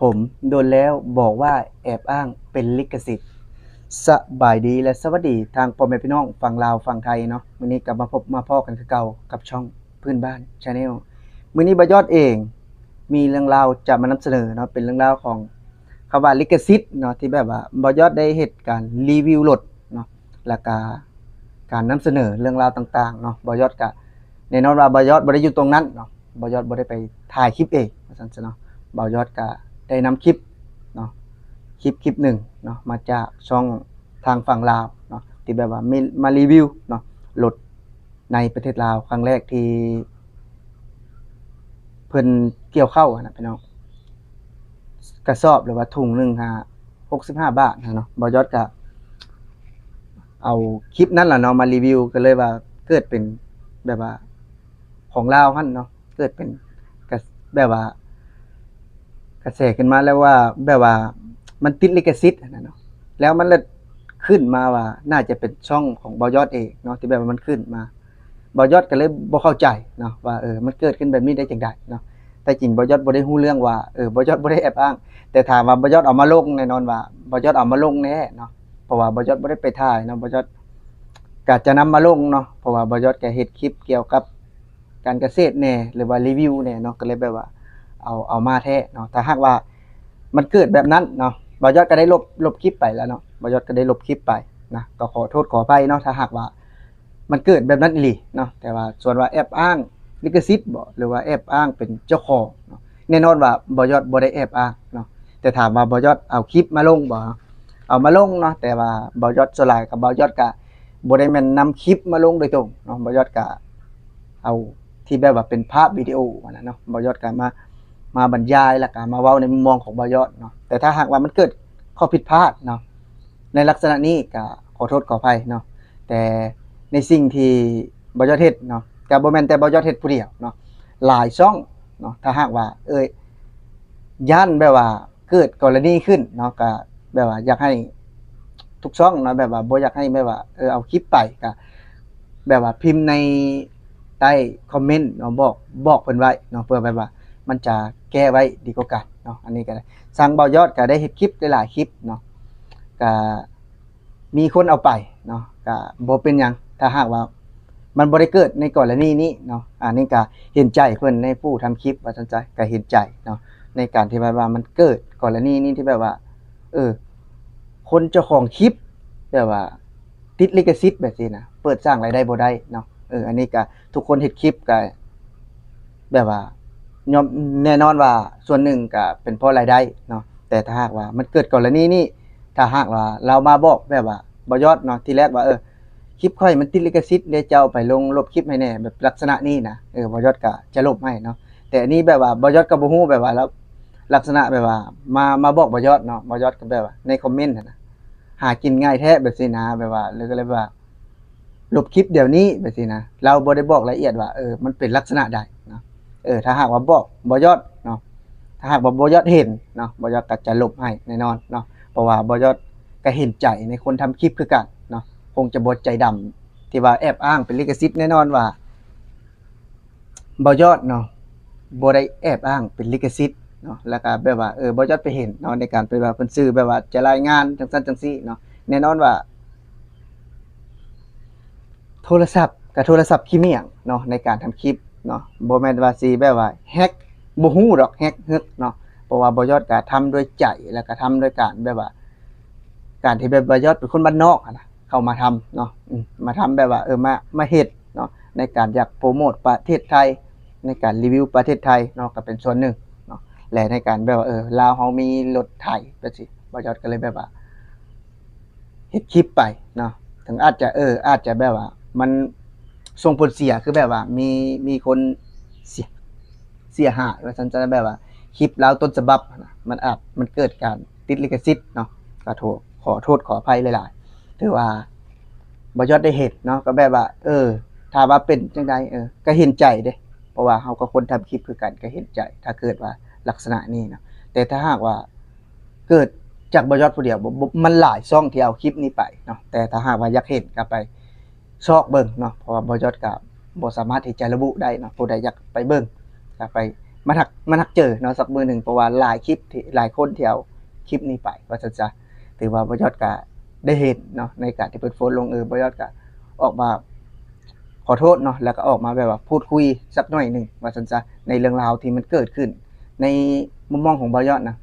ผมโดนแล้วบอกว่าแอบอ้างเป็นลิขสิทธิ์สบายดีและสวัสดีทางพ่อแม่พี่น้องฝั่งลาวฝั่งไทยเนาะมื้อนี้กลับมาพบมาพ่อกันคือเก่ากับช่องพื้นบ้านชาแนลมื้อนี้บายอดเอง มีเรื่องราวจะมานำเสนอเนาะเป็นเรื่องราวของคำว่าลิขสิทธิ์เนาะที่แบบว่าบายอดได้เหตุการณ์รีวิวรถเนาะแล้วก็การนำเสนอเรื่องราวต่างๆเนาะบายอดก็แน่นอนว่าบายอดบ่ได้อยู่ตรงนั้นเนาะบายอดบ่ได้ไปถ่ายคลิปเองว่าซั่นซะเนาะบายอดก็ ได้นำคลิปเนาะคลิปคลิปหนึ่งเนาะมาจากช่องทางฝั่งลาวเนาะที่แบบว่ามีมารีวิวเนาะรถในประเทศลาวครั้งแรกที่เพิ่นเกี่ยวเข้าอะนะพี่น้องกระสอบหรือว่าถุงหนึ่งฮะหกสิบห้าบาทนะเนาะบอยอดก็เอาคลิปนั้นแหละเนาะมารีวิวก็เลยว่าเกิดเป็นแบบว่า ของลาวหั่นเนาะเกิดเป็นแบบว่า กระแสขึ้นมาแล้วว่าแบบว่ามันติดลิขสิทธิ์นะเนาะแล้วมันเลยขึ้นมาว่าน่าจะเป็นช่องของบอยอดเองเนาะที่แบบว่ามันขึ้นมาบอยอดก็เลยบ่เข้าใจเนาะว่าเออมันเกิดขึ้นแบบนี้ได้จังไดเนาะแต่จริงบอยอดบ่ได้ฮู้เรื่องว่าเออบอยอดบ่ได้แอบอ้าง แต่ถามว่าบอยอดเอามาลงแน่นอนว่าบอยอดเอามาลงแน่เนาะเพราะว่าบอยอดบ่ได้ไปถ่ายเนาะบอยอดก็จะนำมาลงเนาะเพราะว่าบอยอดก็เฮ็ดคลิปเกี่ยวกับการเกษตรแน่หรือว่ารีวิวแน่เนาะก็เลยแบบว่า เอาเอามาแท้เนาะถ้าหากว่ามันเกิดแบบนั้นเนาะบอยอดก็ได้ลบลบคลิปไปแล้วเนาะบอยอดก็ได้ลบคลิปไปนะก็ขอโทษขออภัยเนาะถ้าหากว่า มันเกิดแบบนั้นอีหลีเนาะแต่ว่าส่วนว่าแอบอ้างลิขสิทธิ์บ่หรือว่าแอบอ้างเป็นเจ้าของเนาะแน่นอนว่าบ่ยอดบ่ได้แอบอ้างเนาะแต่ถามว่าบ่ยอดเอาคลิปมาลงบ่เอามาลงเนาะแต่ว่าบ่ยอดสลายกับบ่ยอดก็บ่ได้แม่นนำคลิปมาลงโดยตรงเนาะบ่ยอดก็เอาที่แบบว่าเป็นภาพวิดีโอนะเนาะบ่ยอดก็มา มาบรรยายแล้วก็มาเว้าในมุมมองของบ่ยอดเนาะแต่ถ้าหากว่ามันเกิดข้อผิดพลาดเนาะในลักษณะนี้ก็ขอโทษขออภัยเนาะแต่ในสิ่งที่บอยอดเฮ็ดเนาะแต่บ่แม่นแต่บอยอดเฮ็ดผู้เดียวเนาะหลายช่องเนาะถ้าหากว่า เอ้ยย่านแบบว่าเกิดกรณีขึ้นเนาะก็แบบว่าอยากให้ทุกช่องเนาะแบบว่าบ่อยากให้แบบว่าเออเอาคลิปไปก็แบบว่าพิมพ์ในใต้คอมเมนต์เนาะบอกบอกเพิ่นไว้เนาะเพื่อแบบว่า มันจะแก้ไว้ดีกว่ากันเนาะอันนี้ก็ได้สร้างเบายอดก็ได้เฮ็ดคลิปหลายคลิปเนาะก็มีคนเอาไปเนาะก็บ่เป็นยังถ้าหากว่ามันบ่ได้เกิดในกรณีนี้เนาะอันนี้ก็เห็นใจเพิ่นในผู้ทำคลิปว่าซั่นจ้ะก็เห็นใจเนาะในการที่แบบว่ามันเกิดกรณีนี้ที่แบบว่า เออ คนเจ้าของคลิปแบบว่า ติดลิขสิทธิ์แบบนี้นะเปิดสร้างรายได้บ่ได้เนาะเอออันนี้ก็ทุกคนเฮ็ดคลิปก็แบบว่า ยอมแน่นอนว่าส่วนหนึ่งก็เป็นเพราะรายได้เนาะแต่ถ้าหากว่ามันเกิดกรณีนี้ถ้าหากว่าเรามาบอกแบบว่าบยอดเนาะทีแรกว่าเออคลิปค่อยมันติดลิขสิทธิ์เดี๋ยวจะเจ้าไปลงลบคลิปให้แน่แบบลักษณะนี้นะเออบยอดก็จะลบให้เนาะแต่อันนี้แบบว่าบยอดก็บ่ฮู้แบบว่าแล้วลักษณะแบบว่า มามาบอกบยอดเนาะบยอดก็แบบว่าในคอมเมนต์นะหากินง่ายแท้แบบนี้นะแบบว่าเลยก็เลยว่าลบคลิปเดี๋ยวนี้แบบนี้นะเราบ่ได้บอกละเอียดว่าเออมันเป็นลักษณะใด เออถ้าหากว่าบอกบยอดเนาะถ้าหากว่าบยอดเห็นเนาะบยอดก็จะลบให้แน่นอนเนาะเพราะว่าบอยอดก็เห็นใจในคนทำคลิปคือกันเนาะคงจะบดใจดำที่ว่าแอบอ้างเป็นลิขสิทธิ์แน่นอนว่าบอยอดเนาะบ่ได้แอบอ้างเป็นลิขสิทธิ์เนาะแล้วก็แบบว่าเออบอยอดไปเห็นเนาะในการไปว่าเพิ่นซื้อแบบว่าจะรายงานจังซั่นจังซี่เนาะแน่นอนว่า โทรศัพท์กับโทรศัพท์ขี้เมียงเนาะในการทำคลิป เนาะบ่แม่นว่าสิแบบว่าแฮกบ่ฮู้ดอกแฮกฮ็ดเนาะเพราะว่าบอยอดก็ทำด้วยใจแล้วก็ทำด้วยการแบบว่า การที่แบบบอยอดเป็นคนบ้านนอกนะเข้ามาทำเนาะมาทำแบบว่า เออมามาเฮ็ดเนาะในการอยากโปรโมทประเทศไทย ในการรีวิวประเทศไทยเนาะก็เป็นส่วนหนึ่งเนาะและในการแบบว่าเออลาวเฮามีรถไถไปสิบอยอดก็เลยแบบว่าเฮ็ดคลิปไปเนาะถึงอาจจะเออ อาจจะแบบว่า มัน ส่งผลเสียคือแบบว่า มีมีคนเสียเสียหายว่าฉันจะแบบว่า คลิปแล้วต้นฉบับนะมันอาจมันเกิดการติดลิขสิทธิ์เนาะก็โทษขอโทษขออภัยหลายๆถือว่าบยอดได้เห็นเนาะก็แบบว่า เออถ้าว่าเป็นจังไดเออ ก็เห็นใจเด้เพราะว่าเฮาก็คนทำคลิปคือกันก็เห็นใจ ถ้าเกิดว่าลักษณะนี้เนาะแต่ถ้าหากว่าเกิดจากบยอดผู้เดียวมันหลายช่องที่เอาคลิปนี้ไปเนาะแต่ถ้าหากว่าอยากเห็นก็ไป ซอกเบิ่งเนาะเพราะว่าบยอดก็บ่สามารถที่จะระบุได้เนาะผู้ใดอยากไปเบิ่งก็ไปมันหักมันหักเจอเนาะสักมือหนึ่งเพราะว่าหลายคลิปที่หลายคนที่เอาคลิปนี้ไปว่าจะจะถือว่าบยอดก็ได้เห็นเนาะในการที่เปิดโฟนลงเออบยอดก็ออกมาขอโทษเนาะแล้วก็ออกมาแบบว่าพูดคุยสักหน่อยหนึ่งว่าจะจะในเรื่องราวที่มันเกิดขึ้น ในมุมมองของบยอดนะ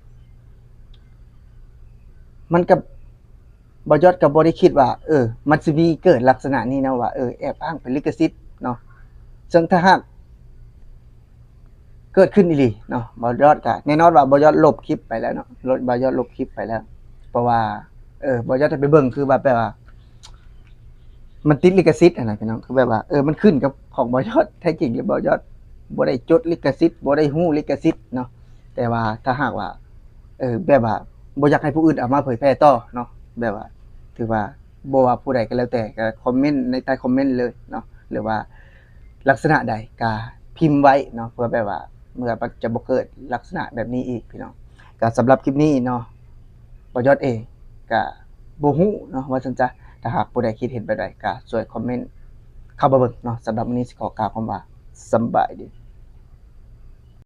มันกับ บยอดกับบได้คิดว่า เออ มันจะมีเกิดลักษณะนี้นะว่า เออ แอบอ้างเป็นลิขสิทธิ์เนาะซึ่งถ้าหากเกิดขึ้นอีหลีเนาะบอยอดก็แน่นอนว่าบอยอดลบคลิปไปแล้วเนาะลดบอยอดลบคลิปไปแล้ว เพราะว่า เออบอยอดจะไปเบิ่งคือแบบแบบว่า มันติดลิขสิทธิ์อะไรพี่น้องคือแบบว่า เออ มันขึ้นกับของบอยอดแท้จริงหรือบอยอดบ่ได้จดลิขสิทธิ์บ่ได้ฮู้ลิขสิทธิ์เนาะ แต่ว่าถ้าหากว่า เออ แบบว่าบ่อยากให้ผู้อื่นเอามาเผยแพร่ต่อเนาะแบบว่า ถือว่าบว่าผู้ใดก็แล้วแต่ก็คอมเมนต์ในใต้คอมเมนต์เลยเนาะหรือว่าลักษณะใดก็พิมพ์ไว้เนาะเพื่อแบบว่าเมื่อจะบ่เกิดลักษณะแบบนี้อีกพี่น้องก็สำหรับคลิปนี้เนาะปยศเองก็บ่ฮู้เนาะว่าซั่นจ้ะถ้าหากผู้ใดคิดเห็นแบบใดก็ช่วยคอมเมนต์เข้ามาเบิ่งเนาะสำหรับวันนี้สิขอกล่าวคำว่าสบายดี